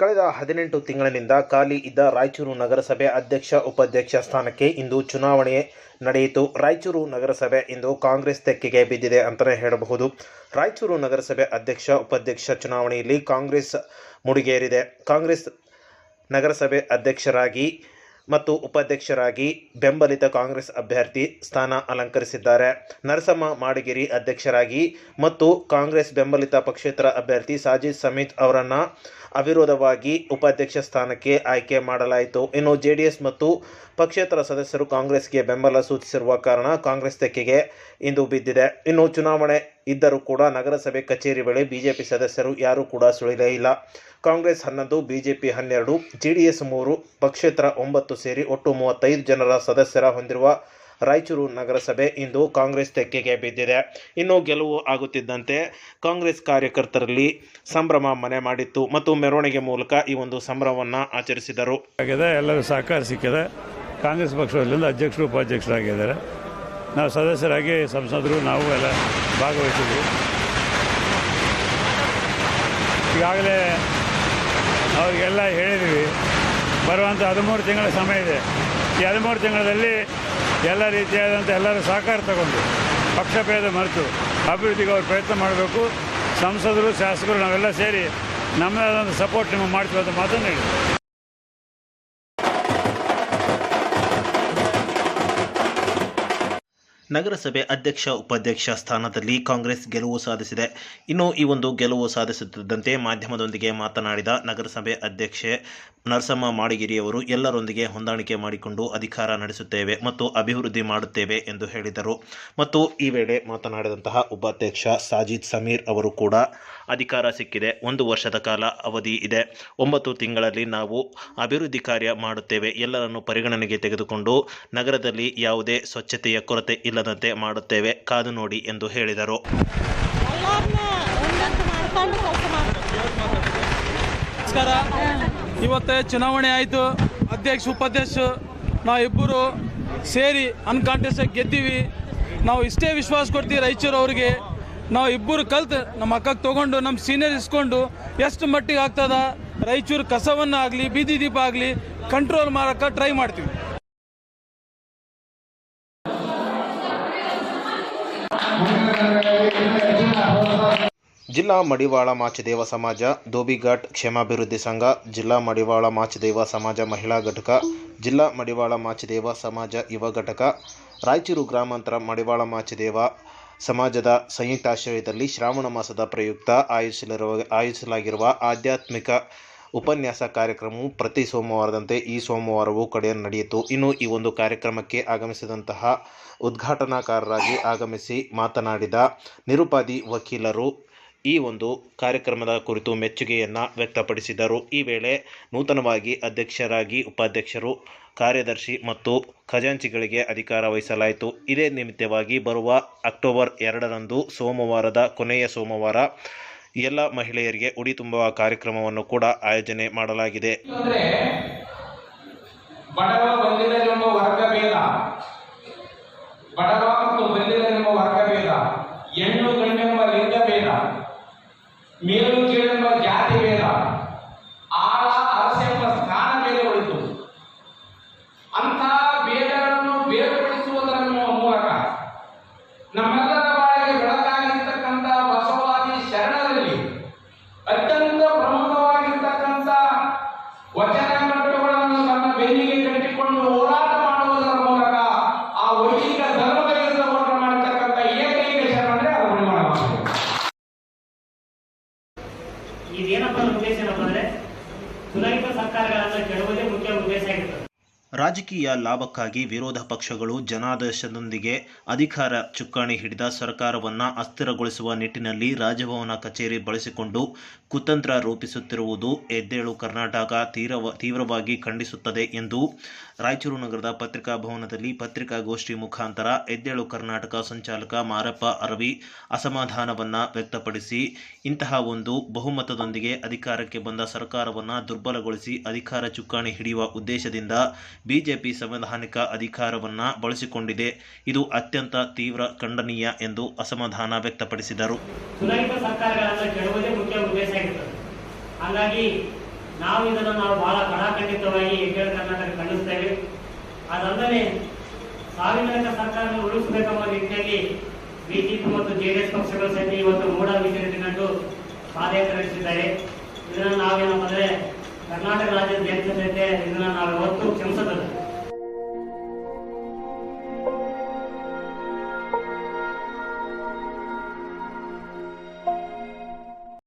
ಕಳೆದ ಹದಿನೆಂಟು ತಿಂಗಳಿನಿಂದ ಖಾಲಿ ಇದ್ದ ರಾಯಚೂರು ನಗರಸಭೆ ಅಧ್ಯಕ್ಷ, ಉಪಾಧ್ಯಕ್ಷ ಸ್ಥಾನಕ್ಕೆ ಇಂದು ಚುನಾವಣೆ ನಡೆಯಿತು. ರಾಯಚೂರು ನಗರಸಭೆ ಇಂದು ಕಾಂಗ್ರೆಸ್ ತೆಕ್ಕೆಗೆ ಬಿದ್ದಿದೆ ಅಂತಲೇ ಹೇಳಬಹುದು. ರಾಯಚೂರು ನಗರಸಭೆ ಅಧ್ಯಕ್ಷ, ಉಪಾಧ್ಯಕ್ಷ ಚುನಾವಣೆಯಲ್ಲಿ ಕಾಂಗ್ರೆಸ್ ಮುಡಿಗೇರಿದೆ. ಕಾಂಗ್ರೆಸ್ ನಗರಸಭೆ ಅಧ್ಯಕ್ಷರಾಗಿ ಮತ್ತು ಉಪಾಧ್ಯಕ್ಷರಾಗಿ ಬೆಂಬಲಿತ ಕಾಂಗ್ರೆಸ್ ಅಭ್ಯರ್ಥಿ ಸ್ಥಾನ ಅಲಂಕರಿಸಿದ್ದಾರೆ. ನರಸಮ್ಮ ಮಾಡಗಿರಿ ಅಧ್ಯಕ್ಷರಾಗಿ ಮತ್ತು ಕಾಂಗ್ರೆಸ್ ಬೆಂಬಲಿತ ಪಕ್ಷೇತರ ಅಭ್ಯರ್ಥಿ ಸಾಜಿದ್ ಸಮೀತ್ ಅವರನ್ನು ಅವಿರೋಧವಾಗಿ ಉಪಾಧ್ಯಕ್ಷ ಸ್ಥಾನಕ್ಕೆ ಆಯ್ಕೆ ಮಾಡಲಾಯಿತು. ಇನ್ನು ಜೆ ಡಿ ಎಸ್ ಮತ್ತು ಪಕ್ಷೇತರ ಸದಸ್ಯರು ಕಾಂಗ್ರೆಸ್ಗೆ ಬೆಂಬಲ ಸೂಚಿಸಿರುವ ಕಾರಣ ಕಾಂಗ್ರೆಸ್ ತೆಕ್ಕೆಗೆ ಇಂದು ಬಿದ್ದಿದೆ. ಇನ್ನು ಚುನಾವಣೆ ಇದ್ದರೂ ಕೂಡ ನಗರಸಭೆ ಕಚೇರಿ ಬಳಿ ಬಿಜೆಪಿ ಸದಸ್ಯರು ಯಾರೂ ಕೂಡ ಸುಳಿಲೇ ಇಲ್ಲ. ಕಾಂಗ್ರೆಸ್ ಹನ್ನೊಂದು, ಬಿಜೆಪಿ ಹನ್ನೆರಡು, ಜೆಡಿಎಸ್ ಮೂರು ಪಕ್ಷೇತರ ಒಂಬತ್ತು ಸೇರಿ ಒಟ್ಟು ಮೂವತ್ತೈದು ಜನರ ಸದಸ್ಯರ ಹೊಂದಿರುವ ರಾಯಚೂರು ನಗರಸಭೆ ಇಂದು ಕಾಂಗ್ರೆಸ್ ತೆಕ್ಕೆಗೆ ಬಿದ್ದಿದೆ. ಇನ್ನು ಗೆಲುವು ಆಗುತ್ತಿದ್ದಂತೆ ಕಾಂಗ್ರೆಸ್ ಕಾರ್ಯಕರ್ತರಲ್ಲಿ ಸಂಭ್ರಮ ಮನೆ ಮಾಡಿತ್ತು ಮತ್ತು ಮೆರವಣಿಗೆ ಮೂಲಕ ಈ ಒಂದು ಸಂಭ್ರಮವನ್ನು ಆಚರಿಸಿದರು. ಎಲ್ಲರೂ ಸಹಕಾರ ಸಿಕ್ಕಿದೆ. ಕಾಂಗ್ರೆಸ್ ಪಕ್ಷದಲ್ಲಿಂದ ಅಧ್ಯಕ್ಷರು, ಉಪಾಧ್ಯಕ್ಷರಾಗಿದ್ದಾರೆ. ನಾವು ಸದಸ್ಯರಾಗಿ ಸಂಸದರು, ನಾವು ಎಲ್ಲ ಭಾಗವಹಿಸಿದ್ವಿ. ಈಗಾಗಲೇ ಅವರಿಗೆಲ್ಲ ಹೇಳಿದ್ವಿ ಬರುವಂಥ ಹದಿಮೂರು ತಿಂಗಳ ಸಮಯ ಇದೆ. ಈ ಹದಿಮೂರು ತಿಂಗಳಲ್ಲಿ ಎಲ್ಲ ರೀತಿಯಾದಂಥ ಎಲ್ಲರೂ ಸಹಕಾರ ತಗೊಂಡು ಪಕ್ಷಭೇದ ಮರೆತು ಅಭಿವೃದ್ಧಿಗೆ ಅವರು ಪ್ರಯತ್ನ ಮಾಡಬೇಕು. ಸಂಸದರು, ಶಾಸಕರು, ನಾವೆಲ್ಲ ಸೇರಿ ನಮ್ಮದಾದಂಥ ಸಪೋರ್ಟ್ ನಿಮಗೆ ಮಾಡ್ತೀವಿ ಅಂತ ಮಾತನ್ನು ಹೇಳಿದ್ವಿ ನಗರಸಭೆ ಅಧ್ಯಕ್ಷ, ಉಪಾಧ್ಯಕ್ಷ ಸ್ಥಾನದಲ್ಲಿ ಕಾಂಗ್ರೆಸ್ ಗೆಲುವು ಸಾಧಿಸಿದೆ. ಇನ್ನು ಈ ಒಂದು ಗೆಲುವು ಸಾಧಿಸುತ್ತಿದ್ದಂತೆ ಮಾಧ್ಯಮದೊಂದಿಗೆ ಮಾತನಾಡಿದ ನಗರಸಭೆ ಅಧ್ಯಕ್ಷೆ ನರಸಮ್ಮ ಮಾಡಿಗಿರಿಯವರು, ಎಲ್ಲರೊಂದಿಗೆ ಹೊಂದಾಣಿಕೆ ಮಾಡಿಕೊಂಡು ಅಧಿಕಾರ ನಡೆಸುತ್ತೇವೆ ಮತ್ತು ಅಭಿವೃದ್ಧಿ ಮಾಡುತ್ತೇವೆ ಎಂದು ಹೇಳಿದರು. ಮತ್ತು ಈ ವೇಳೆ ಮಾತನಾಡಿದಂತಹ ಉಪಾಧ್ಯಕ್ಷ ಸಾಜಿದ್ ಸಮೀರ್ ಅವರು ಕೂಡ ಅಧಿಕಾರ ಸಿಕ್ಕಿದೆ. ಒಂದು ವರ್ಷದ ಕಾಲ ಅವಧಿ ಇದೆ. ಒಂಬತ್ತು ತಿಂಗಳಲ್ಲಿ ನಾವು ಅಭಿವೃದ್ಧಿ ಕಾರ್ಯ ಮಾಡುತ್ತೇವೆ. ಎಲ್ಲರನ್ನು ಪರಿಗಣನೆಗೆ ತೆಗೆದುಕೊಂಡು ನಗರದಲ್ಲಿ ಯಾವುದೇ ಸ್ವಚ್ಛತೆಯ ಕೊರತೆ ಇಲ್ಲದಂತೆ ಮಾಡುತ್ತೇವೆ. ಕಾದು ನೋಡಿ ಎಂದು ಹೇಳಿದರು. ನಮಸ್ಕಾರ. ಇವತ್ತು ಚುನಾವಣೆ ಆಯಿತು. ಅಧ್ಯಕ್ಷ, ಉಪಾಧ್ಯಕ್ಷ ನಾವಿಬ್ಬರು ಸೇರಿ ಅನ್ಕಾಂಟೆಸ್ಟ್ ಗೆದ್ದೀವಿ. ನಾವು ಇಷ್ಟೇ ವಿಶ್ವಾಸ ಕೊಡ್ತೀವಿ ರಾಯಚೂರು ಅವ್ರಿಗೆ ನಾವು ಇಬ್ಬರು ಕಲ್ತು ನಮ್ಮ ಅಕ್ಕಗೆ ತೊಗೊಂಡು ನಮ್ಮ ಸೀನಿಯರ್ ಇಸ್ಕೊಂಡು ಎಷ್ಟು ಮಟ್ಟಿಗೆ ಆಗ್ತದ? ರಾಯಚೂರು ಕಸವನ್ನು ಆಗಲಿ, ಬೀದಿ ದೀಪ ಆಗಲಿ ಕಂಟ್ರೋಲ್ ಮಾಡೋಕ್ಕೆ ಟ್ರೈ ಮಾಡ್ತೀವಿ. ಜಿಲ್ಲಾ ಮಡಿವಾಳ ಮಾಚಿದೇವ ಸಮಾಜ, ದೋಬಿಘಾಟ್ ಕ್ಷೇಮಾಭಿವೃದ್ಧಿ ಸಂಘ, ಜಿಲ್ಲಾ ಮಡಿವಾಳ ಮಾಚಿದೇವ ಸಮಾಜ ಮಹಿಳಾ ಘಟಕ, ಜಿಲ್ಲಾ ಮಡಿವಾಳ ಮಾಚಿದೇವ ಸಮಾಜ ಯುವ ಘಟಕ, ರಾಯಚೂರು ಗ್ರಾಮಾಂತರ ಮಡಿವಾಳ ಮಾಚಿದೇವ ಸಮಾಜದ ಸಂಯುಕ್ತಾಶ್ರಯದಲ್ಲಿ ಶ್ರಾವಣ ಮಾಸದ ಪ್ರಯುಕ್ತ ಆಯೋಜಿಸಲಿರುವ ಆಯೋಜಿಸಲಾಗಿರುವ ಆಧ್ಯಾತ್ಮಿಕ ಉಪನ್ಯಾಸ ಕಾರ್ಯಕ್ರಮವು ಪ್ರತಿ ಸೋಮವಾರದಂತೆ ಈ ಸೋಮವಾರವೂ ಕಡೆಯ ನಡೆಯಿತು. ಇನ್ನು ಈ ಒಂದು ಕಾರ್ಯಕ್ರಮಕ್ಕೆ ಆಗಮಿಸಿದಂತಹ ಉದ್ಘಾಟನಾಕಾರರಾಗಿ ಆಗಮಿಸಿ ಮಾತನಾಡಿದ ನಿರುಪಾದಿ ವಕೀಲರು ಈ ಒಂದು ಕಾರ್ಯಕ್ರಮದ ಕುರಿತು ಮೆಚ್ಚುಗೆಯನ್ನು ವ್ಯಕ್ತಪಡಿಸಿದರು. ಈ ವೇಳೆ ನೂತನವಾಗಿ ಅಧ್ಯಕ್ಷರಾಗಿ ಉಪಾಧ್ಯಕ್ಷರು, ಕಾರ್ಯದರ್ಶಿ ಮತ್ತು ಖಜಾಂಚಿಗಳಿಗೆ ಅಧಿಕಾರ ವಹಿಸಲಾಯಿತು. ಇದೇ ನಿಮಿತ್ತವಾಗಿ ಬರುವ ಅಕ್ಟೋಬರ್ ಎರಡರಂದು ಸೋಮವಾರದ ಕೊನೆಯ ಸೋಮವಾರ ಎಲ್ಲ ಮಹಿಳೆಯರಿಗೆ ಉಡಿ ತುಂಬುವ ಕಾರ್ಯಕ್ರಮವನ್ನು ಕೂಡ ಆಯೋಜನೆ ಮಾಡಲಾಗಿದೆ. ಮೇಲು ಕೀಳೆಂಬ ಜಾತಿ ಭೇದ. ಆಳ ಅರಸೆಂಬ ಸ್ಥಾನ ಮೇಲೆ ಉಳಿತು. ಅಂತ ಭೇದಗಳನ್ನು ಬೇರ್ಪಡಿಸುವುದರ ಮೂಲಕ ನಮ್ಮೆಲ್ಲರ ಬಾಳಿಗೆ ಬೆಳಕಾಗಿರ್ತಕ್ಕಂಥ ಬಸವಾದಿ ಶರಣರಲ್ಲಿ ಅತ್ಯಂತ ಪ್ರಮುಖವಾಗಿರ್ತಕ್ಕಂಥ ವಚನ ಕಟ್ಟುಗಳನ್ನು ತನ್ನ ಬೆನ್ನಿಗೆ ಕಟ್ಟಿಕೊಂಡು ರಾಜಕೀಯ ಲಾಭಕ್ಕಾಗಿ ವಿರೋಧ ಪಕ್ಷಗಳು ಜನಾದೇಶದೊಂದಿಗೆ ಅಧಿಕಾರ ಚುಕ್ಕಾಣಿ ಹಿಡಿದ ಸರ್ಕಾರವನ್ನು ಅಸ್ಥಿರಗೊಳಿಸುವ ನಿಟ್ಟಿನಲ್ಲಿ ರಾಜಭವನ ಕಚೇರಿ ಬಳಸಿಕೊಂಡು ಕುತಂತ್ರ ರೂಪಿಸುತ್ತಿರುವುದು ಎದ್ದೇಳು ಕರ್ನಾಟಕ ತೀವ್ರ ತೀವ್ರವಾಗಿ ಖಂಡಿಸುತ್ತದೆ ಎಂದು ರಾಯಚೂರು ನಗರದ ಪತ್ರಿಕಾ ಭವನದಲ್ಲಿ ಪತ್ರಿಕಾಗೋಷ್ಠಿ ಮುಖಾಂತರ ಎದ್ದೇಳು ಕರ್ನಾಟಕ ಸಂಚಾಲಕ ಮಾರಪ್ಪ ಅರವಿ ಅಸಮಾಧಾನವನ್ನು ವ್ಯಕ್ತಪಡಿಸಿ, ಇಂತಹ ಒಂದು ಬಹುಮತದೊಂದಿಗೆ ಅಧಿಕಾರಕ್ಕೆ ಬಂದ ಸರ್ಕಾರವನ್ನು ದುರ್ಬಲಗೊಳಿಸಿ ಅಧಿಕಾರ ಚುಕ್ಕಾಣಿ ಹಿಡಿಯುವ ಉದ್ದೇಶದಿಂದ ಬಿಜೆಪಿ ಸಂವಿಧಾನಿಕ ಅಧಿಕಾರವನ್ನು ಬಳಸಿಕೊಂಡಿದೆ. ಇದು ಅತ್ಯಂತ ತೀವ್ರ ಖಂಡನೀಯ ಎಂದು ಅಸಮಾಧಾನ ವ್ಯಕ್ತಪಡಿಸಿದರು. ಹಾಗಾಗಿ ನಾವು ಇದನ್ನು ನಾವು ಬಹಳ ಕಡಾಖಂಡಿತವಾಗಿ ಹೆಗ್ಗಡ ಕರ್ನಾಟಕ ಖಂಡಿಸ್ತೇವೆ ಅದಲ್ಲದೆ ಸಾರ್ವಜನಿಕ ಸರ್ಕಾರವನ್ನು ಉಳಿಸಬೇಕೆಂಬ ನಿಟ್ಟಿನಲ್ಲಿ ಬಿಜೆಪಿ ಮತ್ತು ಜೆಡಿಎಸ್ ಪಕ್ಷಗಳು ಸಹಿತ ಇವತ್ತು ಮೂಢ ವಿಚಾರಿಸಿಕೊಂಡು ಪಾದಯಾತ್ರೆ ನಡೆಸಿದ್ದಾರೆ. ಇದನ್ನು ನಾವೇನಪ್ಪ ಅಂದ್ರೆ ಕರ್ನಾಟಕ ರಾಜ್ಯದ ಜನತೆ ಇದನ್ನು ನಾವು ಯಾವತ್ತೂ ಕ್ಷಮಿಸೋದಿಲ್ಲ